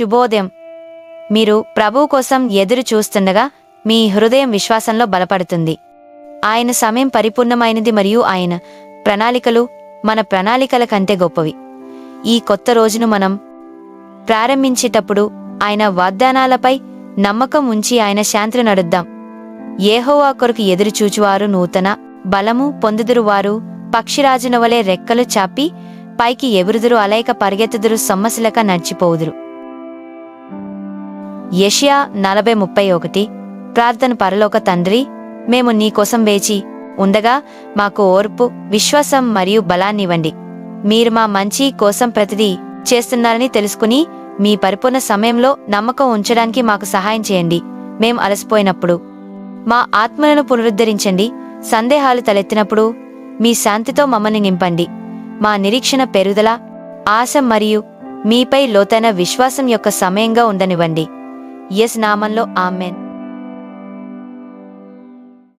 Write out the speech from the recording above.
శుభోదయం. మీరు ప్రభువు కోసం ఎదురు చూస్తుండగా మీ హృదయం విశ్వాసంలో బలపడుతుంది. ఆయన సమయం పరిపూర్ణమైనది మరియు ఆయన ప్రణాళికలు మన ప్రణాళికల కంటే గొప్పవి. ఈ కొత్త రోజును మనం ప్రారంభించేటప్పుడు ఆయన వాగ్దానాలపై నమ్మకం ఉంచి ఆయన శాంతిని నడుద్దాం. ఏహోవా కొరకు ఎదురుచూచువారు నూతన బలము పొందుదురు వారు పక్షిరాజున వలె రెక్కలు చాపి పైకి ఎగురుదురు అలైక పరిగెత్తుదురు సొమ్మసిలక నడిచిపోవుదురు. యషియా నలభై ముప్పై ఒకటి. ప్రార్థన పరలోక తండ్రి మేము నీకోసం వేచి ఉండగా మాకు ఓర్పు విశ్వాసం మరియు బలాన్నివ్వండి మీరు మా మంచి కోసం ప్రతిదీ చేస్తున్నారని తెలుసుకుని మీ పరిపూర్ణ సమయంలో నమ్మకం ఉంచడానికి మాకు సహాయం చేయండి. మేం అలసిపోయినప్పుడు మా ఆత్మలను పునరుద్ధరించండి. సందేహాలు తలెత్తినప్పుడు మీ శాంతితో మమ్మల్ని నింపండి. మా నిరీక్షణ పెరుగుదల ఆశ మరియు మీపై లోతైన విశ్వాసం యొక్క సమయంగా ఉండనివ్వండి. ఎస్ నామంలో ఆమెన్.